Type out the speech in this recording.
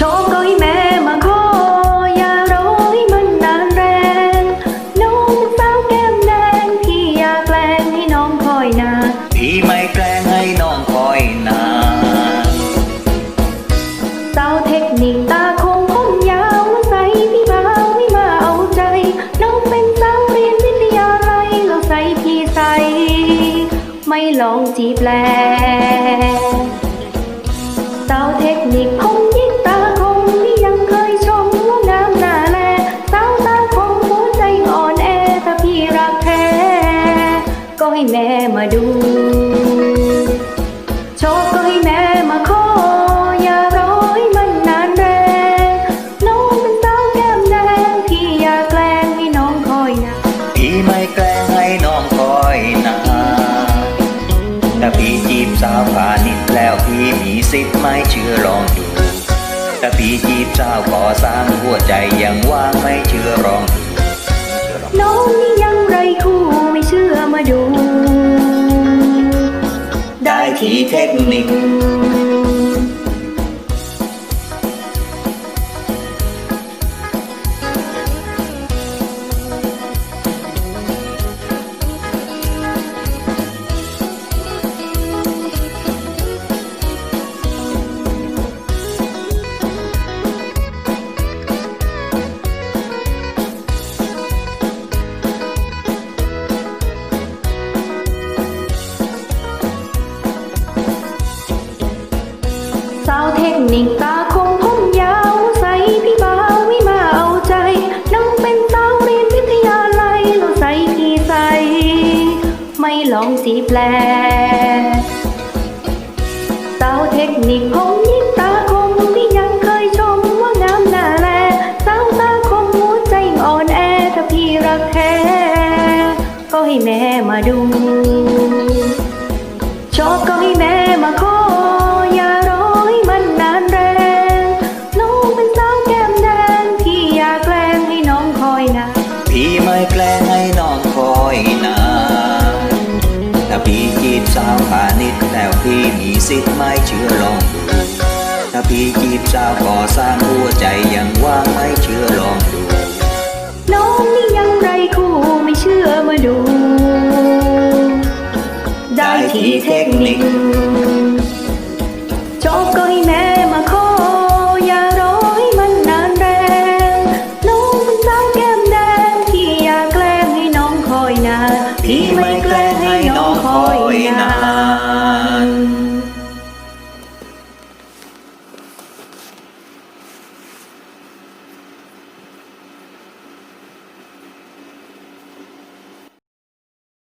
ชอบก็ให้แม่มาขออย่ารอให้มันนานแรง น้องเป็นสาวแก้มแดงพี่อยากแกล้งให้น้องคอยนานพี่ไม่แกล้งให้น้องคอยนานสาวเทคนิคตาคงผมยาวมาใส่พี่บ่าวไม่มาเอาใจ น้องเป็นสาวเรียนวิทยาลัยแล้วใส่พี่ใส่ไม่ลองจีบแล สาวผ่านิดแล้วพี่มีสิทธิ์ไม่เชื่อลองดูถ้าพี่จีบสาวก่อสร้างหัวใจยังว่างไม่เชื่อลองดูน้องนี่ยังไรคู่ไม่เชื่อมาดู ได้ที่เทคนิค คนิคตาคงผมยาวใสพี่บ่าวไม่มาเอาใจ น้องเป็นสาวเรียนวิทยาลัยแล้วใสพี่ใส ไม่ลองสีแปลสาวเทคนิคผมยิ่งตาคมที่ยังเคยชมว่างามน้าแลสาวตาคมหัวใจอ่อนแอถ้าพี่รักแท้ก็ให้แม่มาดูชอบก็ ไม่แกล้งให้น้องคอยนานถ้าพี่จีบสาวผ่านิดแล้วพี่มีสิทธิ์ไม่เชื่อลองดูถ้าพี่จีบสาวก่อสร้างหัวใจยังว่างไม่เชื่อลองดูน้องนี่ยังไรคู่ไม่เชื่อมาดู ได้ที่เทคนิค Be my glass.